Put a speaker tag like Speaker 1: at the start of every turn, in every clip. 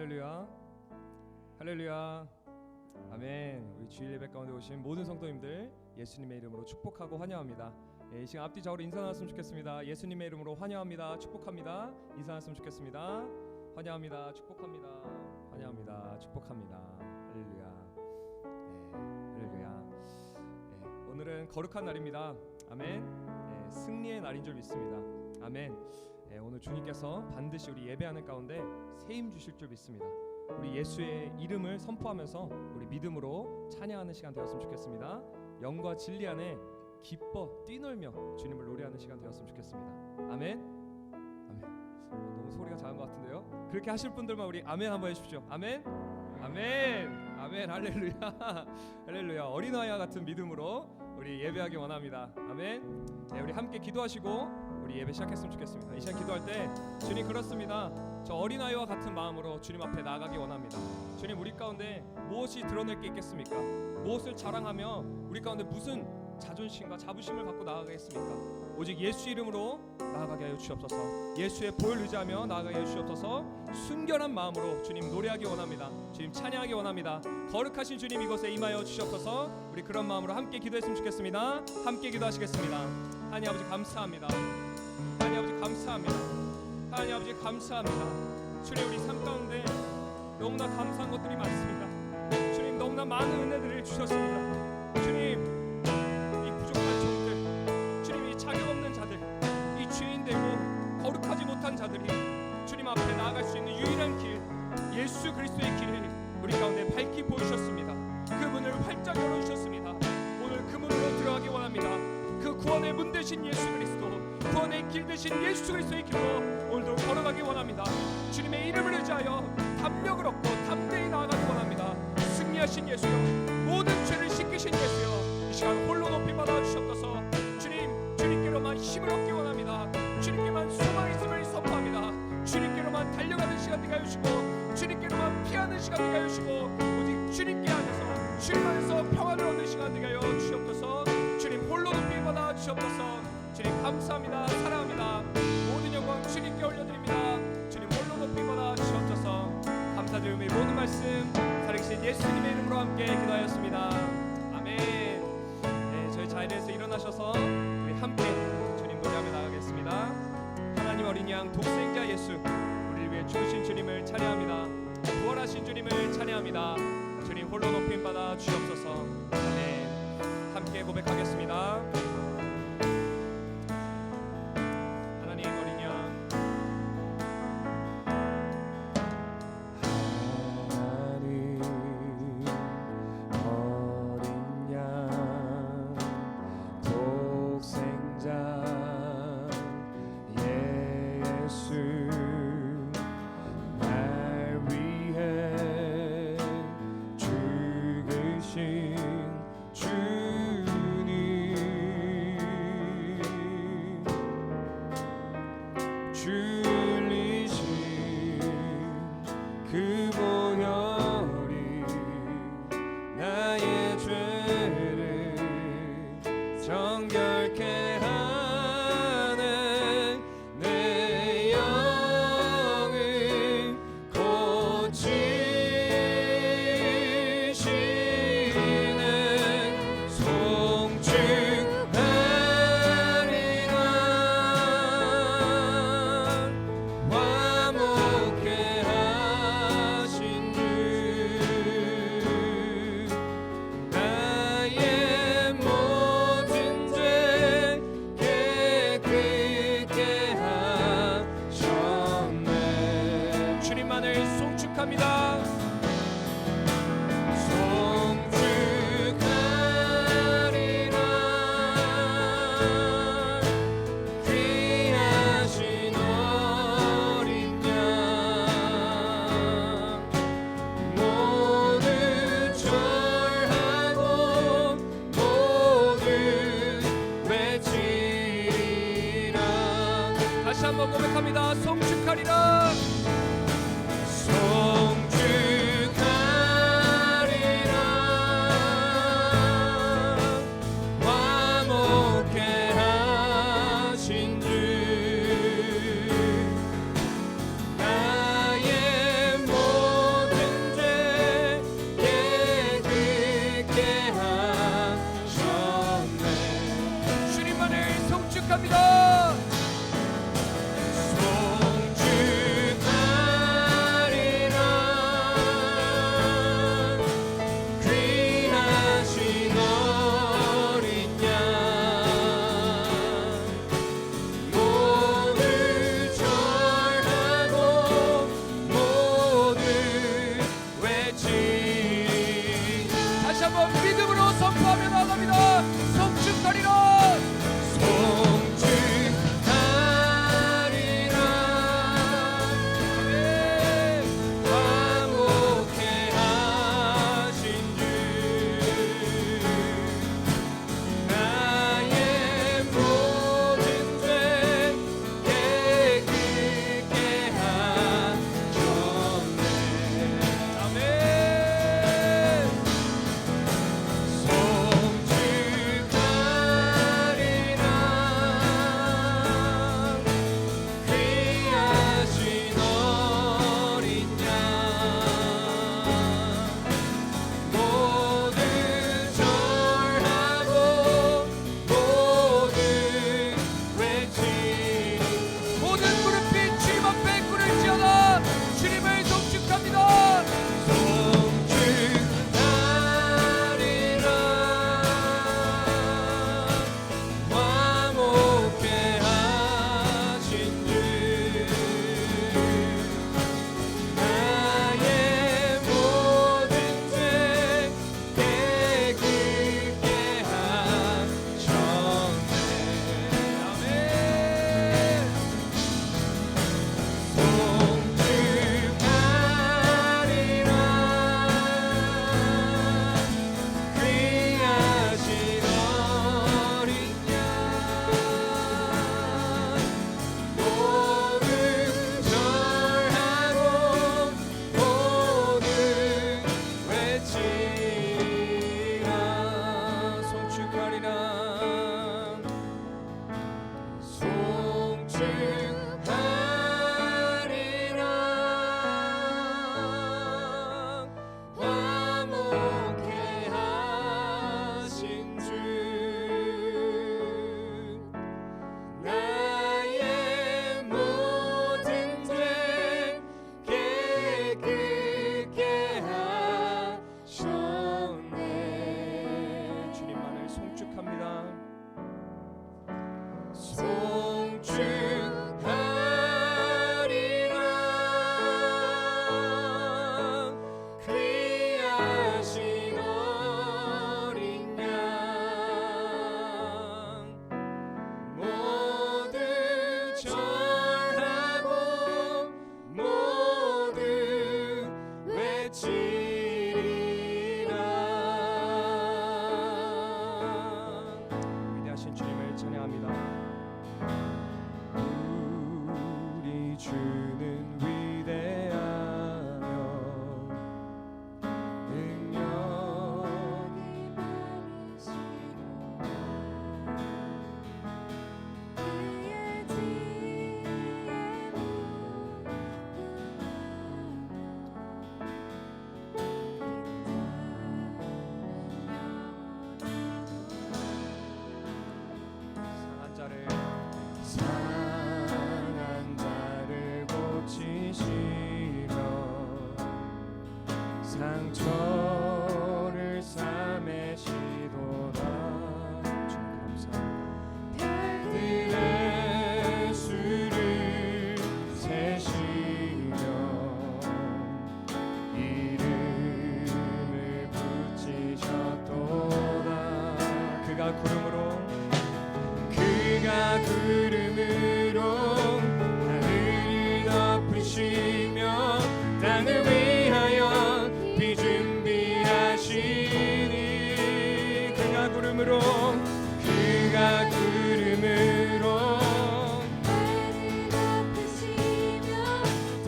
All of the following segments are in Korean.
Speaker 1: 할렐루야. 할렐루야. 아멘. 우리 주일 예배 가운데 오신 모든 성도님들 예수님의 이름으로 축복하고 환영합니다. 예, 이 시간 앞뒤 좌우로 인사 나눴으면 좋겠습니다. 예수님의 이름으로 환영합니다. 축복합니다. 인사 나눴으면 좋겠습니다. 환영합니다. 축복합니다. 환영합니다. 축복합니다. 할렐루야. 예, 할렐루야. 예, 오늘은 거룩한 날입니다. 아멘. 예, 승리의 날인 줄 믿습니다. 아멘. 예, 오늘 주님께서 반드시 우리 예배하는 가운데 세임 주실 줄 믿습니다. 우리 예수의 이름을 선포하면서 우리 믿음으로 찬양하는 시간 되었으면 좋겠습니다. 영과 진리 안에 기뻐 뛰놀며 주님을 노래하는 시간 되었으면 좋겠습니다. 아멘. 아멘. 어, 너무 소리가 작은 것 같은데요. 그렇게 하실 분들만 우리 아멘 한번 해주십시오. 아멘. 아멘. 아멘. 할렐루야. 할렐루야. 어린아이와 같은 믿음으로 우리 예배하기 원합니다. 아멘. 네, 우리 함께 기도하시고 우리 예배 시작했으면 좋겠습니다. 이 시간 기도할 때 주님 그렇습니다. 저 어린아이와 같은 마음으로 주님 앞에 나아가기 원합니다. 주님 우리 가운데 무엇이 드러낼 게 있겠습니까? 무엇을 자랑하며 우리 가운데 무슨 자존심과 자부심을 갖고 나아가겠습니까? 오직 예수 이름으로 나아가게 하여 주옵소서. 예수의 보혈 의지하며 나아가게 하여 주옵소서. 순결한 마음으로 주님 노래하기 원합니다. 주님 찬양하기 원합니다. 거룩하신 주님 이곳에 임하여 주옵소서. 우리 그런 마음으로 함께 기도했으면 좋겠습니다. 함께 기도하시겠습니다. 하나님 아버지 감사합니다. 하나님 아버지 감사합니다. 하나님 아버지 감사합니다. 주님 우리 삶 가운데 너무나 감사한 것들이 많습니다. 주님 너무나 많은 은혜들을 주셨습니다. 주님 이 부족한 종들, 주님 이 자격 없는 자들, 이 죄인 되고 거룩하지 못한 자들이 주님 앞에 나아갈 수 있는 유일한 길, 예수 그리스도의 길을 우리 가운데 밝히 보이셨습니다. 그 문을 활짝 열어주셨습니다. 오늘 그 문으로 들어가기 원합니다. 그 구원의 문 되신 예수 그리스도, 구원의 길 되신 예수 그리스도의 길로 오늘도 걸어가기 원합니다. 주님의 이름을 의지하여 담력을 얻고 담대히 나아가기 원합니다. 승리하신 예수여, 모든 죄를 씻기신 예수여, 이 시간 홀로 높이 받아 주셨소서. 주님, 주님께로만 힘을 얻기 원합니다. 주님께만 소망 있음을 선포합니다. 주님께로만 달려가는 시간 되게 하시고, 주님께로만 피하는 시간 되게 하시고, 오직 주님께 안에서 주님 안에서 평안을 얻는 시간 되게 하여 주옵소서. 주님 홀로 높이 받아 주옵소서. 감사합니다. 사랑합니다. 모든 영광 주님께 올려드립니다. 주님 홀로 높이 받아 주옵소서. 감사드리며 이 모든 말씀 살아계신 예수님의 이름으로 함께 기도하였습니다. 아멘. 네, 저희 자리에서 일어나셔서 우리 함께 주님 노래하며 나가겠습니다. 하나님 어린 양 독생자 예수 우리를 위해 죽으신 주님을 찬양합니다. 부활하신 주님을 찬양합니다. 주님 홀로 높임 받아 주옵소서. 아멘. 함께 고백하겠습니다.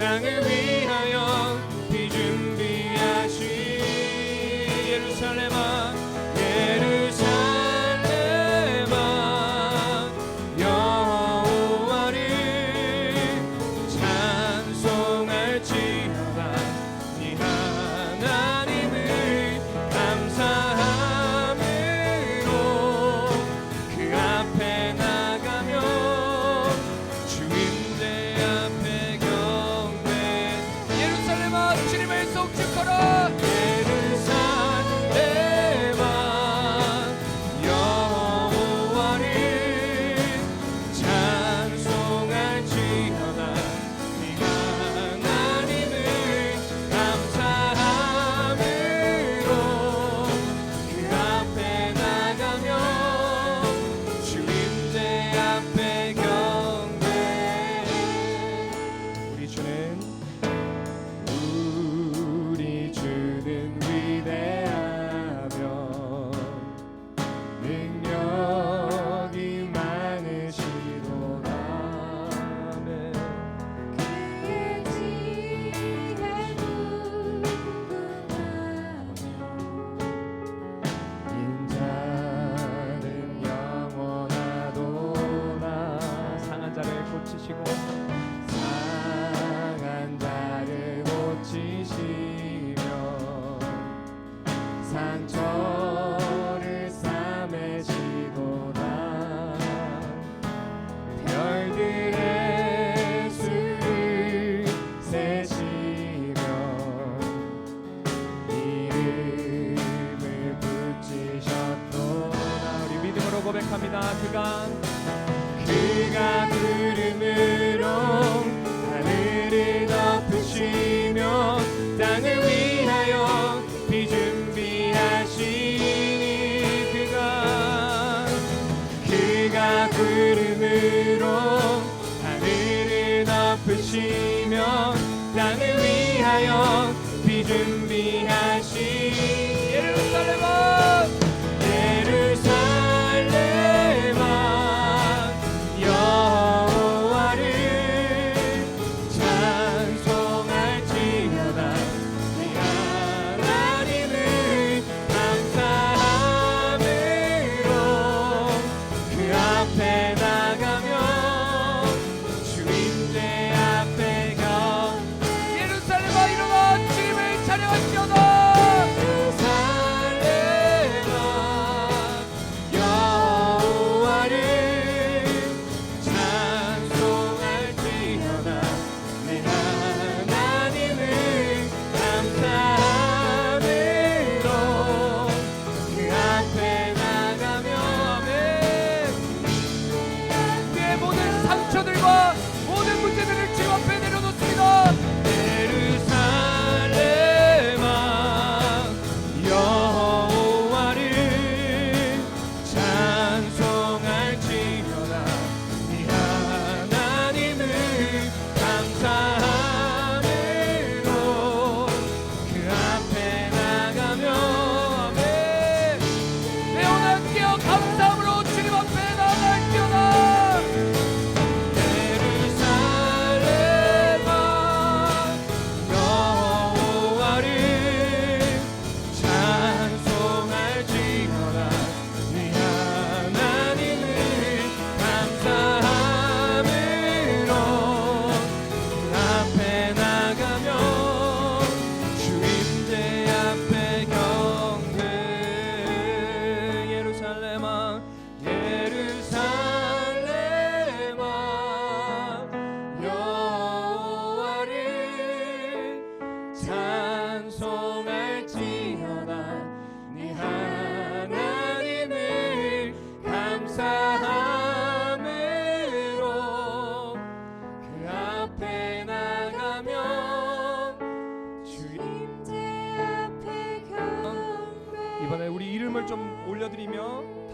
Speaker 1: 땅을 위하여 비 준비하신 예루살렘아. 그간.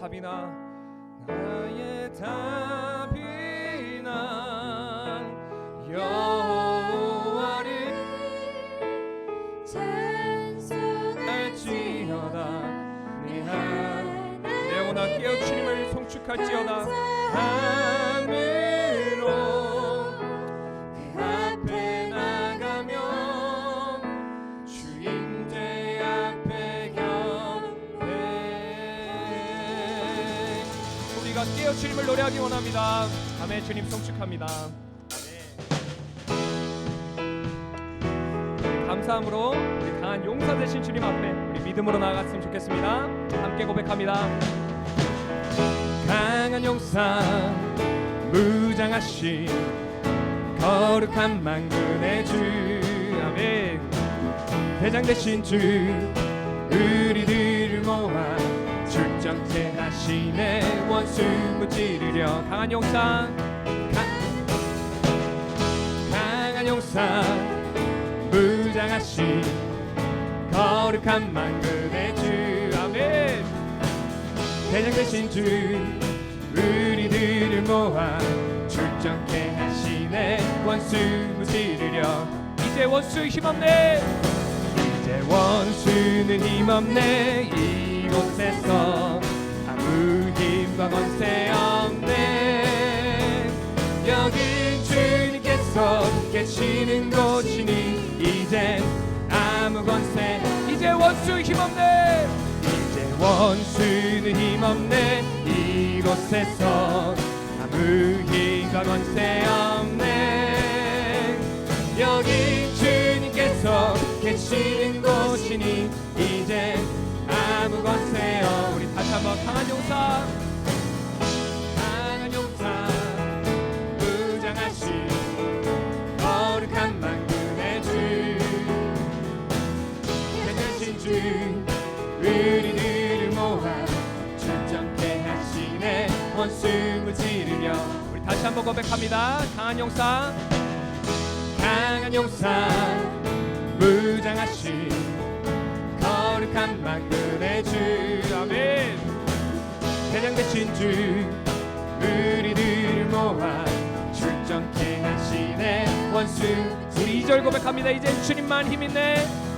Speaker 1: 답이나 원합니다. 아멘 주님 송축합니다. 감사함으로 우리 강한 용사 되신 주님 앞에 우리 믿음으로 나아갔으면 좋겠습니다. 함께 고백합니다. 강한 용사 무장하신 거룩한 만군의 주. 아멘. 대장 되신 주 우리들을 모아 출정체 하시네 원수 무찌르려 강한 용사 가- 강한 용사 무장하신 거룩한 만군의 주 아멘. 대장 되신 주 우리들을 모아 출정케 하시네. 원수 무찌르려 이제 원수 힘없네. 이제 원수는 힘없네. 이곳에서 아무 힘 과 권세 없네. 여기 주님께서 계시는 곳이니 이제 아무 권세 이제 원수 힘없네. 이제 원수는 힘없네. 이곳에서 아무 힘과 권세 없네. 여기 주님께서 계시는 곳이니 이제 아무 권세 없 우리 다시 한번 강한 용사 우리들을 모아 출정케 하시네. 원수 무찌르며 우리 다시 한번 고백합니다. 강한 용사 강한 용사 무장하신 거룩한 만군의 주 아멘. 대장 되신 주 우리들을 모아 출정케 하시네. 원수 우리 2절 고백합니다. 이제 주님만 힘있네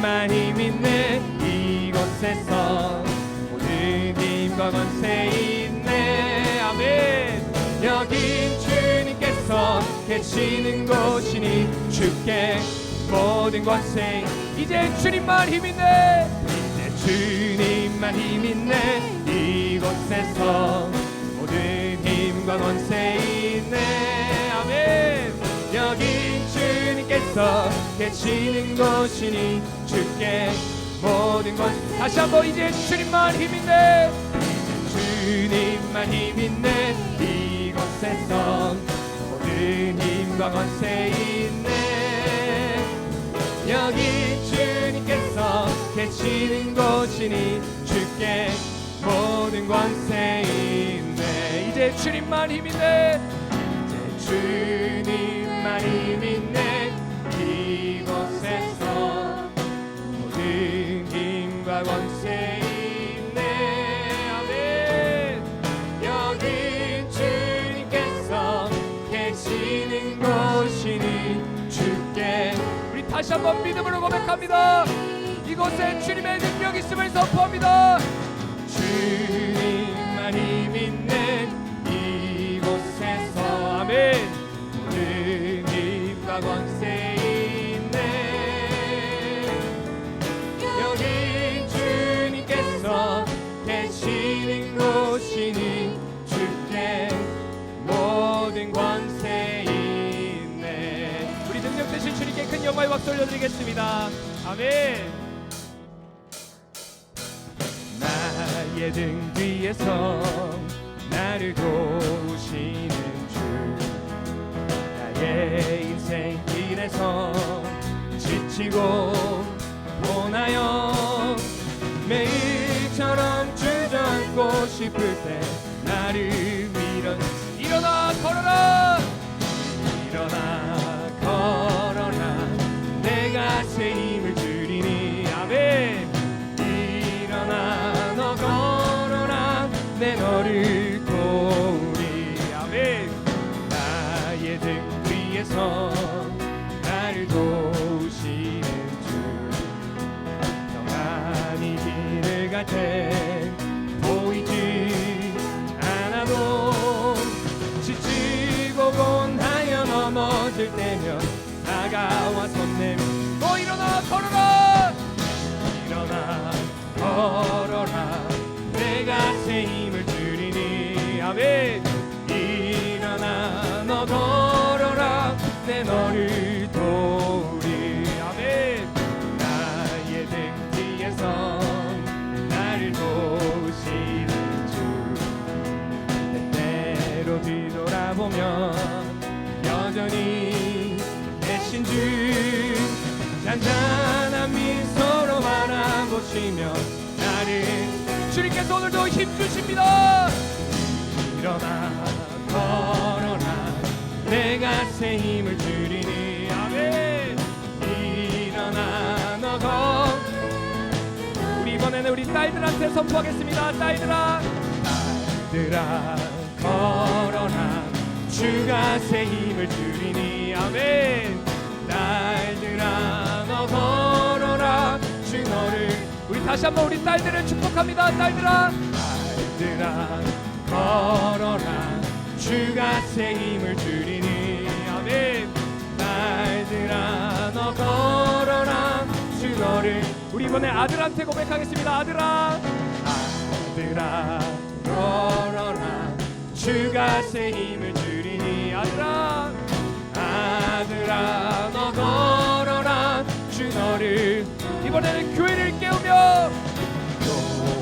Speaker 1: 주님만 힘 있네. 이곳에서 모든 힘과 권세 있네. 아멘. 여긴 주님께서 계시는 곳이니 주께 모든 권세 이제 주님만 힘있네. 이제 주님만 힘있네. 이곳에서 모든 힘과 권세 있네. 아멘. 여기 주님께서 계시는 곳이니 주께 모든 것 다시 한번 이제 주님만 이제 주님만 힘있네 이곳에서 모든 힘과 권세 있네. 여기 주님께서 계시는 곳이니 주께 모든 권세 있네. 이제 주님만 힘있네 이제 주님만 힘있네 다시 한번 믿음으로 고백합니다. 이곳에 주님의 능력 있음을 선포합니다. 주님만 힘있네 이곳에서 아멘. 힘과 권 영광의 박수 올려드리겠습니다. 아멘. 나의 등 뒤에서 나를 도우시는 주 나의 인생 길에서 지치고 고나여 매일처럼 주저앉고 싶을 때 나를 밀어 일어나 걸어라 위에서 나를 도우시는 주. 평안히 길을 갈때 보이지 않아도 지치고 곤하여 넘어질 때면 다가와 손 내밀 너 일어나 걸어라! 일어나 걸어라. 내가 새 힘을 주리니. 아멘 내 너를 도우리. 아멘. 나의 등 뒤에서 나를 도우시는 주. 때때로 뒤돌아보면 여전히 계신 주. 잔잔한 미소로 바라보시며 나를 주님께서 오늘도 힘주십니다. 일어나 걸어라 새 힘을 주리니. 아멘. 일어나 너거. 우리 이번에는 우리 딸들한테 선포하겠습니다. 딸들아. 딸들아 걸어라. 주가 새 힘을 주리니. 아멘. 딸들아 너 걸어라. 주 너를. 우리 다시 한번 우리 딸들을 축복합니다. 딸들아. 딸들아 걸어라. 주가 새 힘을 주리니 이번에 아들한테 고백하겠습니다. 아들아. 아들아 걸어라. 주가 새 힘을 주리니. 아들아 아들아 너 걸어라. 주 너를 이번에는 교회를 깨우며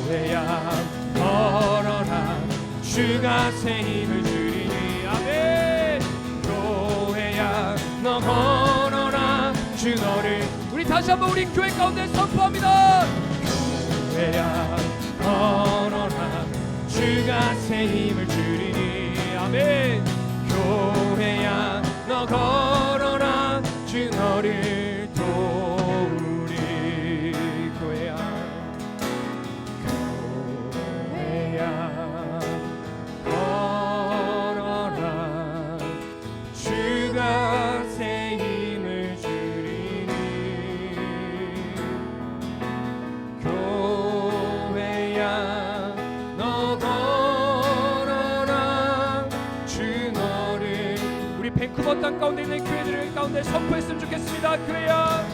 Speaker 1: 교회야 걸어라. 주가 새 힘을 너 걸어라. 주 너를 우리 다시 한번 우리 교회 가운데 선포합니다. 교회야 걸어라. 주가 새 힘을 주리니. 아멘. 교회야 너 걸어라. 주 너를 땅 가운데 있는 교회들 가운데 선포했으면 좋겠습니다. 교회야.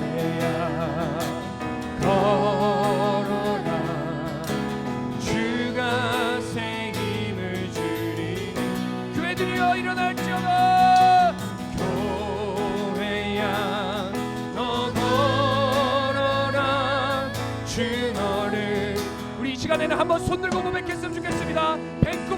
Speaker 1: 교회야 걸어라 주가 새 힘을 주리니. 교회들이여 일어날지어다. 시간에는 한번 손 들고 좋겠습니다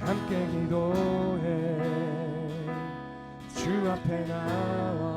Speaker 1: 함께 기도해. 주 앞에 나와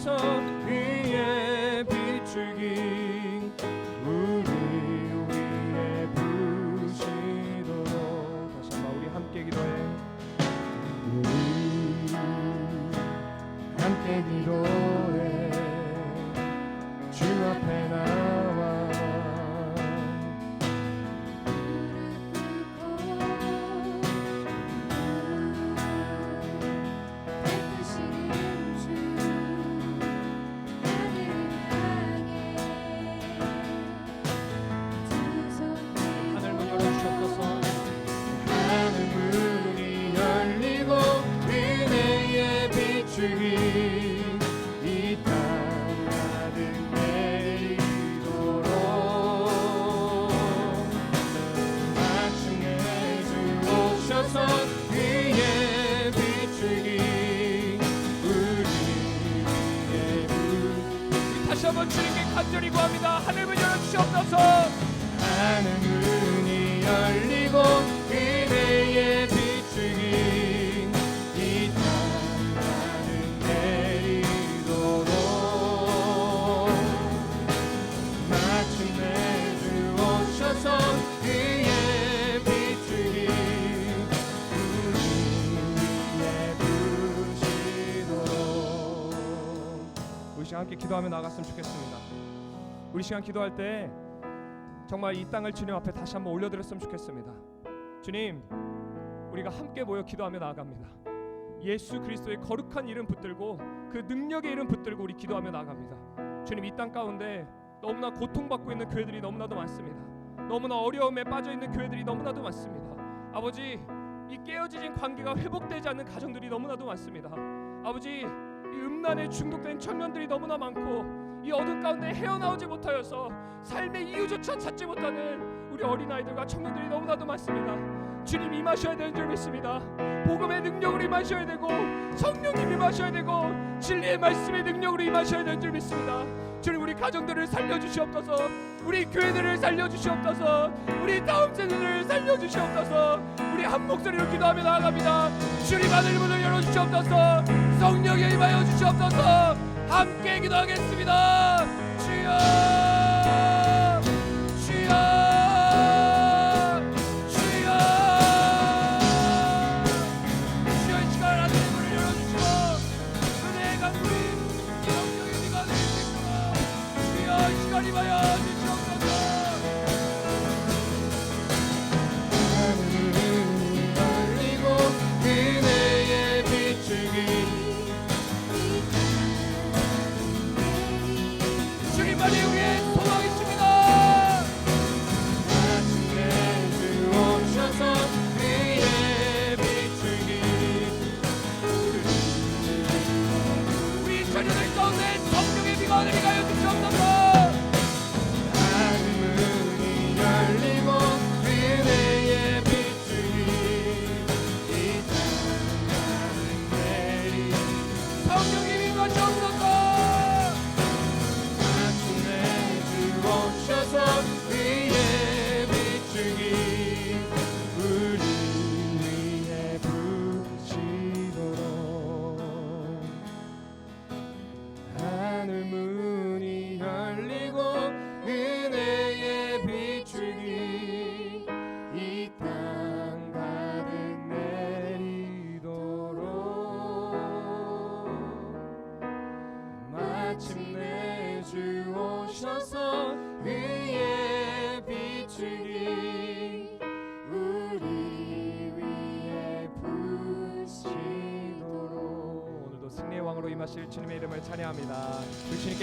Speaker 1: 오셔서 위에 비출기 기도하며 나갔으면 좋겠습니다. 우리 시간 기도할 때 정말 이 땅을 주님 앞에 다시 한번 올려드렸으면 좋겠습니다. 주님, 우리가 함께 모여 기도하며 나아갑니다. 예수 그리스도의 거룩한 이름 붙들고 그 능력의 이름 붙들고 우리 기도하며 나아갑니다. 주님 이 땅 가운데 너무나 고통받고 있는 교회들이 너무나도 많습니다. 너무나 어려움에 빠져 있는 교회들이 너무나도 많습니다. 아버지, 이 깨어진 관계가 회복되지 않는 가정들이 너무나도 많습니다. 아버지, 이 음란에 중독된 청년들이 너무나 많고 이 어둠 가운데 헤어나오지 못하여서 삶의 이유조차 찾지 못하는 우리 어린아이들과 청년들이 너무나도 많습니다. 주님 임하셔야 되는 줄 믿습니다. 복음의 능력으로 임하셔야 되고 성령님 임하셔야 되고 진리의 말씀의 능력으로 임하셔야 되는 줄 믿습니다. 주님 우리 가정들을 살려주시옵소서 우리 교회들을 살려주시옵소서 우리 다음 세대들을 살려주시옵소서 우리 한 목소리로 기도하며 나아갑니다. 주님 하늘 문을 열어주시옵소서 성령에 임하여 주시옵소서 함께 기도하겠습니다. 주여 성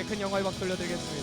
Speaker 1: 큰 영광의 박수 올려드리겠습니다. 아멘.